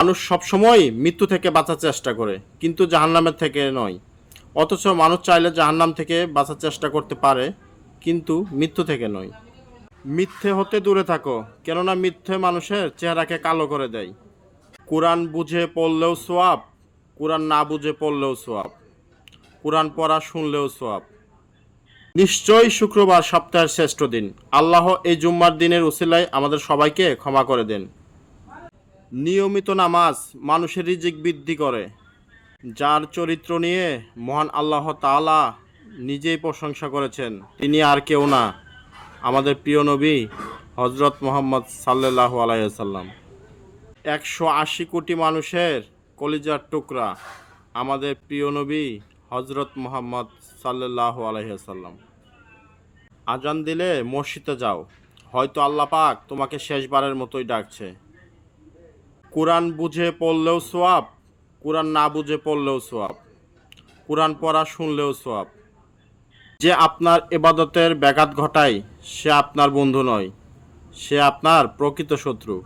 মানুষ সবসময় মৃত্যু থেকে বাঁচার চেষ্টা করে, কিন্তু জাহান্নামের থেকে নয়। অথচ মানুষ চাইলে জাহান্নাম থেকে বাঁচার চেষ্টা করতে পারে, কিন্তু মৃত্যু থেকে নয়। মিথ্যে হতে দূরে থাকো, কেননা মিথ্যে মানুষের চেহারাকে কালো করে দেয়। কোরআন বুঝে পড়লেও সোয়াব, কোরআন না বুঝে পড়লেও সোয়াব। কোরআন পড়া শুনলেও সোয়াব। নিশ্চয়ই শুক্রবার সপ্তাহের শ্রেষ্ঠ দিন। আল্লাহ এই জুম্মার দিনের উসিলায় আমাদের সবাইকে ক্ষমা করে দেন। নিয়মিত নামাজ মানুষের রিজিক বৃদ্ধি করে, যার চরিত্র নিয়ে মহান আল্লাহ তাআলা নিজেই প্রশংসা করেছেন। তিনি আর কেউ না, আমাদের প্রিয় নবী হজরত মোহাম্মদ সাল্লাহ আলাইসাল্লাম একশো আশি কোটি মানুষের কলিজার টুকরা আমাদের প্রিয় নবী হজরত মোহাম্মদ সাল্লাহ আলাইসাল্লাম আজান দিলে মসজিদে যাও, হয়তো আল্লাহ পাক তোমাকে শেষবারের মতোই ডাকছে। কোরআন বুঝে পড়লেও সোয়াব কোরআন না বুঝে পড়লেও সোয়াব কোরআন পড়া শুনলেও সোয়াব যে আপনার এবাদতের ব্যাঘাত ঘটায়, সে আপনার বন্ধু নয়। সে আপনার প্রকৃত শত্রু।